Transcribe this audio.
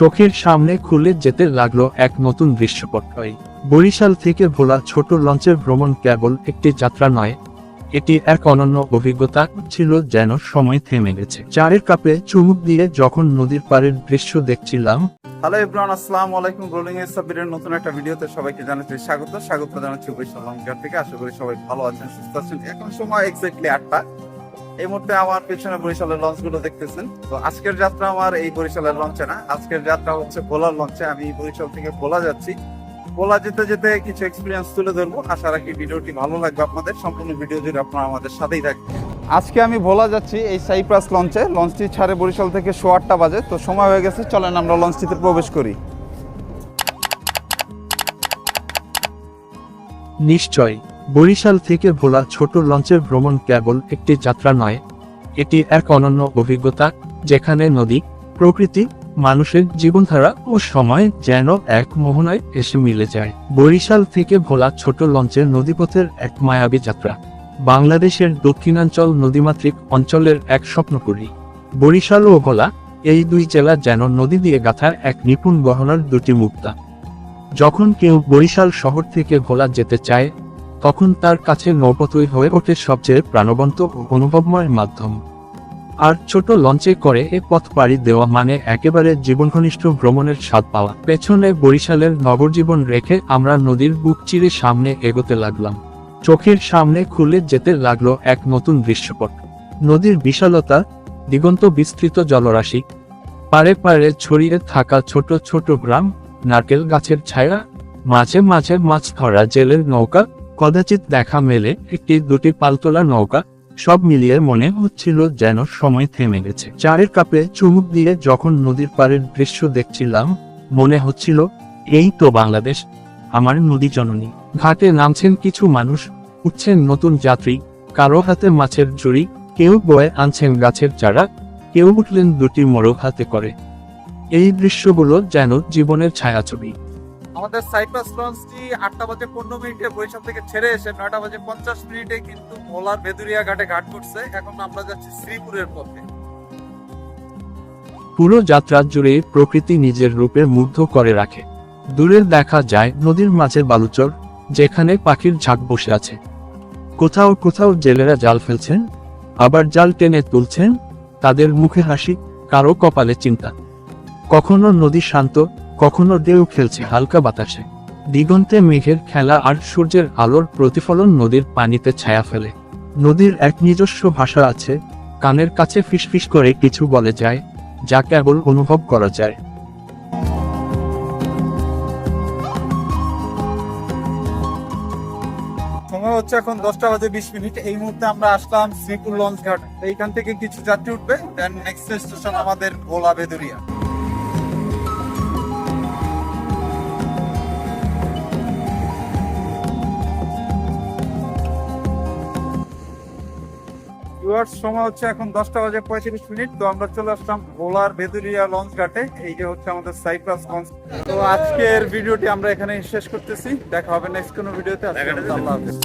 চোখের সামনে খুলে যেতে লাগল এক নতুন দৃশ্যপট্টয় বরিশাল থেকে ভোলা ছোট লঞ্চের ভ্রমণ কেবল একটি যাত্রা নয়, এটি এক অনন্য অভিজ্ঞতা ছিল যেন সময় থেমে গেছে। চারের কাপে চুমুক দিয়ে যখন নদীর পাড়ের দৃশ্য দেখছিলাম, হ্যালো এভরিওয়ান, আসসালামু আলাইকুম। রোলিং এর সাব্বিরের নতুন একটা ভিডিওতে সবাইকে জানাচ্ছি স্বাগত। স্বাগত জানাচ্ছি বরিশাল লংঘাট থেকে। আশা করি সবাই ভালো আছেন, সুস্থ আছেন। এখন সময় এক্স্যাক্টলি আটটা। এই মুহূর্তে আমার পেছনে বরিশালের লঞ্চগুলো দেখতেছেন। তো আজকের যাত্রা আমার এই বরিশালের লঞ্চে না। আজকের যাত্রা হচ্ছে ভোলার লঞ্চে। আমি বরিশাল থেকে ভোলা যাচ্ছি। ভোলা যেতে যেতে কিছু এক্সপিরিয়েন্স তুলে ধরবো। আশা রাখি ভিডিওটি ভালো লাগবে আপনাদের। সম্পূর্ণ ভিডিও জুড়ে আপনারা আমাদের সাথেই থাকবেন। আজকে আমি ভোলা যাচ্ছি এই সাইপ্রাস লঞ্চে। লঞ্চটি ছাড়ে বরিশাল থেকে শো আটটা বাজে। তো সময় হয়ে গেছে। চলেন আমরা লঞ্চটিতে প্রবেশ করি। নিশ্চয়। বরিশাল থেকে ভোলা ছোট লঞ্চের ভ্রমণ কেবল একটি যাত্রা নয়, এটি এক অনন্য অভিজ্ঞতা, যেখানে নদী, প্রকৃতি, মানুষের জীবনধারা ও সময় যেন এক মোহনায় এসে মিলে যায়। বরিশাল থেকে ভোলা ছোট লঞ্চের নদীপথের এক মায়াবী যাত্রা। বাংলাদেশের দক্ষিণাঞ্চল নদীমাতৃক অঞ্চলের এক স্বপ্নপুরী। বরিশাল ও ভোলা, এই দুই জেলা যেন নদী দিয়ে গাঁথা এক নিপুণ গহনার দুটি মুক্তা। যখন কেউ বরিশাল শহর থেকে ভোলা যেতে চায় তখন তার কাছে নৌপথই হয়ে ওঠে সবচেয়ে প্রাণবন্ত ও অনুভবময় মাধ্যম। আর ছোট লঞ্চে করে এ পথ পাড়ি দেওয়া মানে একেবারে জীবনঘনিষ্ঠ ভ্রমণের স্বাদ পাওয়া। পেছনে বরিশালের নগরজীবন রেখে আমরা নদীর বুক চিরে সামনে এগোতে লাগলাম। চোখের সামনে খুলে যেতে লাগল এক নতুন দৃশ্যপট। নদীর বিশালতা, দিগন্ত বিস্তৃত জলরাশি পারে পারে ছড়িয়ে থাকা ছোট ছোট গ্রাম, নারকেল গাছের ছায়া, মাঝে মাঝে মাছ ধরা জেলের নৌকা কদাচিৎ দেখা মেলে একটি দুটি পালতোলা নৌকা, সব মিলিয়ে মনে হচ্ছিল যেন সময় থেমে গেছে। চায়ের কাপে চুমুক দিয়ে যখন নদীর পাড়ের দৃশ্য দেখছিলাম, মনে হচ্ছিল, এই তো বাংলাদেশ, আমার নদী জননী। ঘাটে নামছেন কিছু মানুষ, উঠছেন নতুন যাত্রী, কারও হাতে মাছের জুড়ি কেউ বয়ে আনছেন গাছের চারা, কেউ উঠলেন দুটি মোড়ক হাতে করে। এই দৃশ্যগুলো যেন জীবনের ছায়াছবি। আমাদের সাইপ্রাস লঞ্চটি আটটা বাজে পনেরো মিনিটে বরিশাল থেকে ছেড়ে এসে নয়টা বাজে পঞ্চাশ মিনিটে কিন্তু ভোলার বেদুরিয়া ঘাটে ঘাট করছে। এখন আমরা যাচ্ছি শ্রীপুরের পথে। পুরো যাত্রা জুড়ে প্রকৃতি নিজের রূপে মুগ্ধ করে রাখে। দূরে দেখা যায় নদীর মাঝের বালুচর, যেখানে পাখির ঝাঁক বসে আছে। কোথাও কোথাও জেলেরা জাল ফেলছেন, আবার জাল টেনে তুলছেন, তাদের মুখে হাসি, কারও কপালে চিন্তা। কখনো নদী শান্ত কখনো ঢেউ খেলছে হালকা বাতাসে। দিগন্তে মেঘের খেলা আর সূর্যের আলোর প্রতিফলন নদীর পানিতে ছায়া ফেলে। নদীর এক নিজস্ব ভাষা আছে, কানের কাছে ফিসফিস করে কিছু বলে যায়, যা কেবল অনুভব করা যায়। সময় হচ্ছে এখন দশটা বাজে বিশ মিনিট। এই মুহূর্তে আমরা আসলাম শ্রীপুর লঞ্চ ঘাট এইখান থেকে কিছু যাত্রী উঠবে দেন নেক্সট স্টেশন আমাদের ভোলা বেদুরিয়া। ভিউয়ার্স সময় হচ্ছে এখন দশটা বাজে পঁয়ত্রিশ মিনিট। তো আমরা চলে আসলাম ভোলার ভেদুরিয়া লঞ্চ ঘাটে। এই যে হচ্ছে আমাদের সাইপ্রাস লঞ্চ। তো আজকের ভিডিওটি আমরা এখানে শেষ করতেছি। দেখা হবে নেক্সট কোনো ভিডিওতে। আল্লাহ হাফেজ